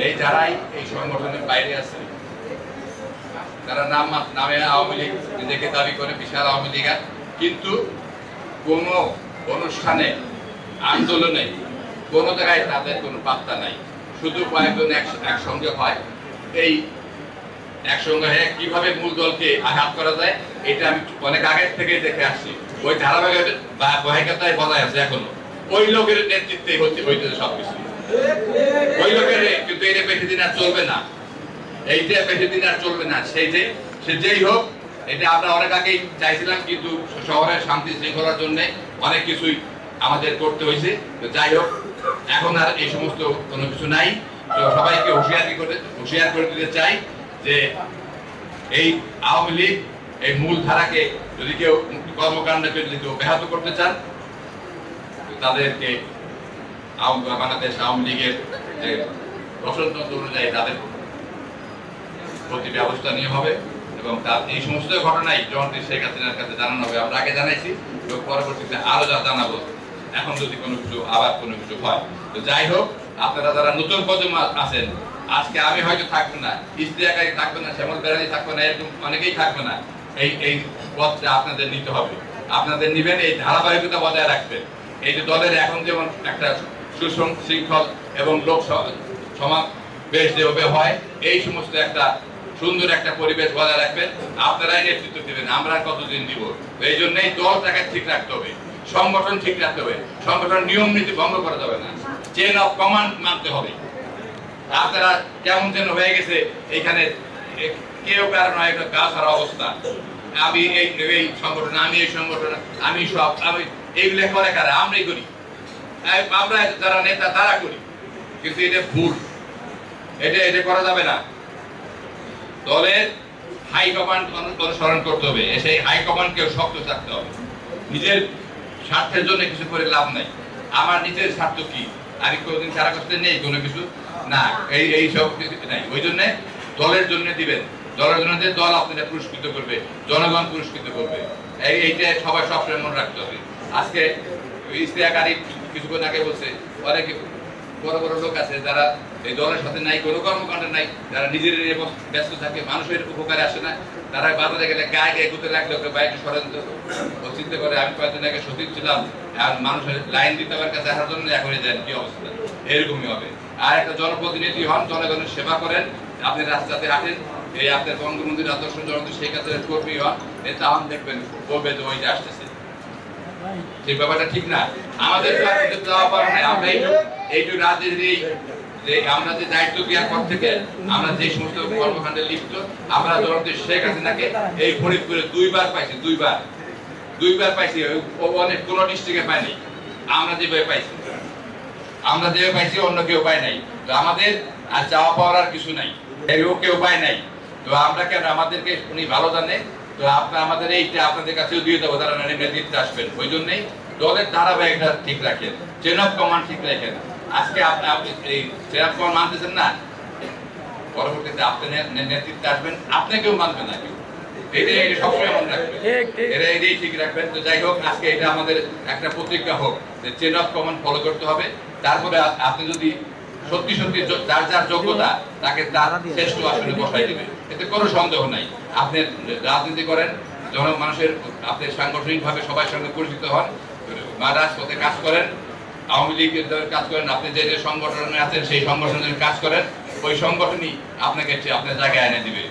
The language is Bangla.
এই যারাই এই সংগঠনের বাইরে আছে, তারা নাম নামে আওয়ামী লীগ নিজেকে দাবি করে বিশাল আওয়ামী লীগ কিন্তু কোন অনুষ্ঠানে, আন্দোলনে কোন জায়গায় তাদের কোনো পাত্তা নাই। শুধু কয়েকজন একসঙ্গে হয়। এই একসঙ্গে হয়ে কীভাবে মূল দলকে আঘাত করা যায়, এটা আমি অনেক আগের থেকে দেখে আসছি। ওই ধারাবাহিক বাহিকতায় বজায় আছে এখনও। ওই লোকের নেতৃত্বে হচ্ছে হইতেছে সবকিছু। ওই লোকের দিন আর চলবে না। এইটা বেশি দিন আর চলবে না, সেই যে, সে যেই হোক, এটা আমরা অনেক আগেই চাইছিলাম, কিন্তু শহরের শান্তি শৃঙ্খলার জন্য অনেক কিছুই আমাদের করতে হয়েছে। তো যাই হোক, এখন আর এই সমস্ত কোনো কিছু নাই। তো সবাইকে হুঁশিয়ারি করে, হুঁশিয়ার করে দিতে চাই যে এই আওয়ামী লীগ, এই মূল ধারাকে যদি কেউ কর্মকাণ্ডকে যদি কেউ ব্যাহত করতে চান, তাদেরকে বাংলাদেশ আওয়ামী লীগের যে রসনতন্ত্র অনুযায়ী তাদের প্রতি ব্যবস্থা নিয়ে হবে এবং তার এই সমস্ত ঘটনাই জয়ন্তী শেখ হাসিনার কাছে জানানো হবে। আমরা আগে জানাইছি, এবং পরবর্তীতে আরও যা জানাব, এখন যদি কোনো কিছু, আবার কোনো কিছু হয়। তো যাই হোক, আপনারা যারা নতুন প্রজন্ম আছেন, আজকে আমি হয়তো থাকব না থাকবে না, শ্যামল না, এরকম অনেকেই থাকবে না। এই এই পথটা আপনাদের নিতে হবে। আপনাদের নিবেন, এই ধারাবাহিকতা বজায় রাখবেন। এই যে দলের এখন যেমন একটা সুশৃঙ্খল এবং লোক সমাবেশ যেভাবে হয়। এই সমস্ত একটা সুন্দর একটা পরিবেশ বজায় রাখবেন। আপনারাই নেতৃত্ব দিবেন, আমরা কতদিন দিব? এই জন্যই দলটাকে ঠিক রাখতে হবে, সংগঠন ঠিক রাখতে হবে, সংগঠন নিয়ম নীতি ভঙ্গ করা যাবে না চেন অফ কমান্ড মানতে হবে। আপনারা কেমন যেন হয়ে গেছে এখানে কেউ কারণ একটা গা ছাড়া অবস্থা। আমি এই এই সংগঠন, আমি এই সংগঠন, আমি সব, আমি এইগুলো করে কারা? আমরাই করি। আমরা যারা নেতা, তারা করি। কিন্তু এটা ভুল। এটা এটা করা যাবে না। দলের হাই কমান্ড অনুসরণ করতে হবে। সেই হাই কমান্ডকেও শক্ত থাকতে হবে। নিজের স্বার্থের জন্য কিছু করে লাভ নাই। আমার নিজের স্বার্থ কি? আমি কোনোদিন সারা করতে নেই, কোনো কিছু? না, এই এই সব নাই। ওই জন্য দলের জন্য দিবেন। দলের জন্য দিয়ে দল আপনাদের পুরস্কৃত করবে, জনগণ পুরস্কৃত করবে। এই, এইটা সবাই সবসময় মনে রাখতে হবে। আজকে ইস্তেহাকারী কিছুক্ষণ আগে বলছে, অনেক বড় বড় লোক আছে যারা এই দলের সাথে নাই, কোনো কর্মকাণ্ড নাই, যারা নিজের ব্যস্ত থাকে, মানুষের উপকারে আসে না, তারা বাজারে গেলে গায়ে গায়ে গুতে লাগলে বাইরে ষড়যন্ত্র ও চিন্তা করে, আমি কয়েকদিন আগে সতীর্থ ছিলাম, আর মানুষের লাইন দিতে আমার কাছে আসার জন্য এখনই দেন, কি অবস্থা? এরকমই হবে। আর একটা জনপ্রতিনিধি হন, জনগণের সেবা করেন, আপনি রাস্তাতে হাঁটেন, এই আপনার বঙ্গবন্ধুর আদর্শ জনতা শেখ হাসিনার কর্মী হন নেতা হন দেখবেন, বলবে যে ওইটা আসতেছে। সেই ব্যাপারটা ঠিক না। আমাদের তো দেওয়া পারে না আমরা এই এইটু রাজনীতির যে আমরা যে দায়িত্ব দেওয়ার পর থেকে আমরা যে সমস্ত কর্মকাণ্ডে লিপ্ত, আমরা জনতা শেখ হাসিনাকে এই ফরিদপুরে দুইবার পাইছি, দুইবার। দুইবার পাইছি। অনেক কোন ডিস্ট্রিক্টে পাইনি আমরা যেভাবে পাইছি। আমরা যেভাবে পাইছি, অন্য কেউ পায় নাই। তো আমাদের আর চাওয়া পাওয়ার আর কিছু নাই। এরও কেউ পায় নাই। তো আমরা কেন? আমাদেরকে উনি ভালো জানে। তো আপনার আমাদের এইটা আপনাদের কাছেও দিয়ে দেবো তারা নেতৃত্বে আসবেন। ওই জন্যই দলের ধারাবাহিকতা ঠিক রাখেন চেন অফ কমান্ড ঠিক রাখেন। আজকে আপনি আপনি এই চেন অফ কমান্ড মানতেছেন না? পরবর্তীতে আপনি নেতৃত্বে আসবেন আপনাকেও মানবে না কেউ। এটা এটা সবসময় রাখবেন। ঠিক, ঠিক। এটাই ঠিক রাখবেন। তো যাই হোক আজকে এটা আমাদের একটা প্রতিজ্ঞা হোক যে চেন অফ কমান্ড ফলো করতে হবে। তারপরে আপনি যদি সত্যি সত্যি যার যার যোগ্যতা তাকে তার শ্রেষ্ঠ আসনে বসাই দিবে। এতে কোনো সন্দেহ নাই। আপনি রাজনীতি করেন জন মানুষের, আপনি সাংগঠনিকভাবে সবার সঙ্গে পরিচিত হন রাজপথে কাজ করেন, আওয়ামী লীগের কাজ করেন, আপনি যে যে সংগঠনে আছেন সেই সংগঠনের কাজ করেন, ওই সংগঠনই আপনাকে আপনার জায়গায় এনে দিবে।